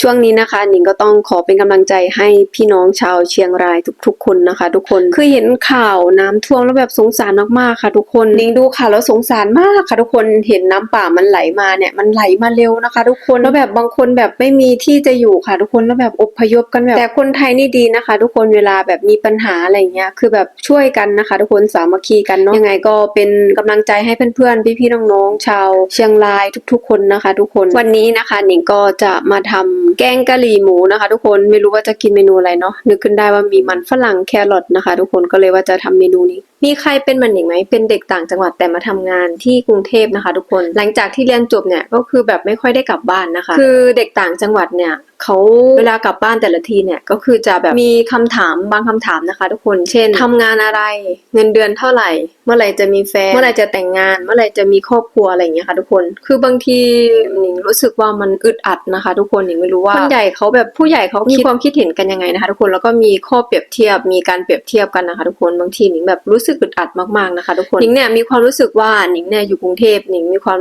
ช่วงนี้นะคะหนิงก็ต้องขอเป็นกำลังใจให้พี่น้องชาวเชียงรายทุก ๆ คนนะคะ ทุกคนคือเห็นข่าวน้ำท่วมแล้วแบบสงสารมากๆค่ะ ทุกคนหนิงดูข่าวแล้วสงสารมากค่ะ ทุกคนเห็นน้ำป่ามันไหลมาเนี่ยมันไหลมาเร็วนะคะ ทุกคนแล้วแบบบางคนแบบไม่มีที่จะอยู่ค่ะ ทุกคนแล้วแบบอพยพกันแบบแต่คนไทยนี่ดีนะคะ ทุกคนเวลาแบบมีปัญหาอะไรเงี้ยคือแบบช่วยกันนะคะ ทุกคนสามัคคีกันเนาะยังไงก็เป็นกำลังใจให้เพื่อนๆพี่ๆน้องๆชาวเชียงรายทุก ๆ คนนะคะ ทุกคนวันนี้นะคะหนิงก็จะมาทำ แกงกะหรี่หมูนะคะ ทุกคนไม่รู้ว่าจะกินเมนูอะไรเนาะนึกขึ้นได้ว่ามีมันฝรั่งแครอทนะคะ ทุกคนก็เลยว่าจะทำเมนูนี้มีใครเป็นเหมือนหนิงไหมเป็นเด็กต่างจังหวัดแต่มาทำงานที่กรุงเทพนะคะ ทุกคน หลังจากที่เรียนจบเนี่ยก็คือแบบไม่ค่อยได้กลับบ้านนะคะ คือเด็กต่างจังหวัดเนี่ยเขาเวลากลับบ้านแต่ละทีเนี่ยก็คือจะแบบมีคำถามบางคำถามนะคะ ทุกคน เช่นทำงานอะไร เงินเดือนเท่าไหร่ เมื่อไหร่จะมีแฟน เมื่อไหร่จะแต่งงาน เมื่อไหร่จะมีครอบครัวอะไรอย่างเงี้ยค่ะทุกคน คือบางทีหนิงรู้สึกว่ามันอึดอัดนะคะ ทุกคนหนิงไม่รู้ว่าคนใหญ่เขาแบบผู้ใหญ่เขามีความคิดเห็นกันยังไงนะคะ ทุกคนแล้วก็มีข้อเปรียบเทียบมีการเปรียบเทียบกันนะคะ ทุกคนบางทีหนิงแบบรู้สึกอึดอัดมากๆนะคะ ทุกคนหนิงเนี่ยมีความรู้สึกว่าหนิงเนี่ยอยู่กรุงเทพหนิงมีความ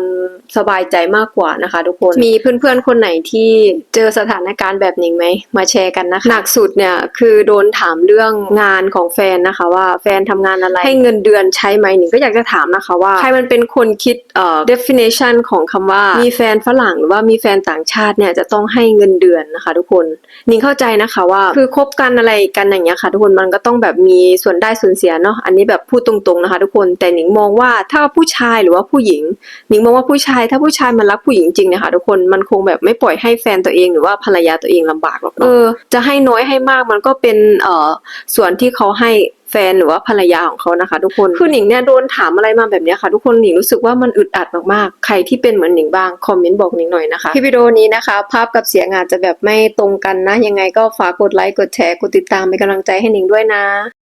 สบายใจมากกว่านะคะ ทุกคนมีเพื่อนๆคนไหนที่เจอสถานการณ์แบบหนิงไหมมาแชร์กันนะคะหนักสุดเนี่ยคือโดนถามเรื่องงานของแฟนนะคะ ว่าแฟนทำงานอะไรให้เงินเดือนใช้ไหมหนิงก็อยากจะถามนะคะว่าใครมันเป็นคนคิดเอ่อ definition ของคำว่ามีแฟนฝรั่งหรือว่ามีแฟนต่างชาติเนี่ยจะต้องให้เงินเดือนนะคะ ทุกคนหนิงเข้าใจนะคะว่าคือคบกันอะไรกันอย่างเงี้ยค่ะ ทุกคนมันก็ต้องแบบมีส่วนได้ส่วนเสียเนาะอันนี้แบบพูดตรงๆนะคะ ทุกคนแต่หนิงมองว่าถ้าผู้ชายหรือว่าผู้หญิงหนิงมองว่าผู้ชาย ถ้าผู้ชายมันรักผู้หญิงจริงนะคะทุกคนมันคงแบบไม่ปล่อยให้แฟนตัวเองหรือว่าภรรยาตัวเองลำบากหรอกเนาะเออจะให้น้อยให้มากมันก็เป็นเอ่อส่วนที่เขาให้แฟนหรือว่าภรรยาของเขานะคะ ทุกคนคือหนิงเนี่ยโดนถามอะไรมาแบบเนี้ยค่ะ ทุกคนหนิงรู้สึกว่ามันอึดอัดมากๆ ใครที่เป็นเหมือนหนิงบ้างคอมเมนต์บอกหนิงหน่อยนะคะที่วิดีโอนี้นะคะ ภาพกับเสียงอาจจะแบบไม่ตรงกันนะ ยังไงก็ฝากกดไลค์กดแชร์กดติดตามเป็นกำลังใจให้หนิงด้วยนะ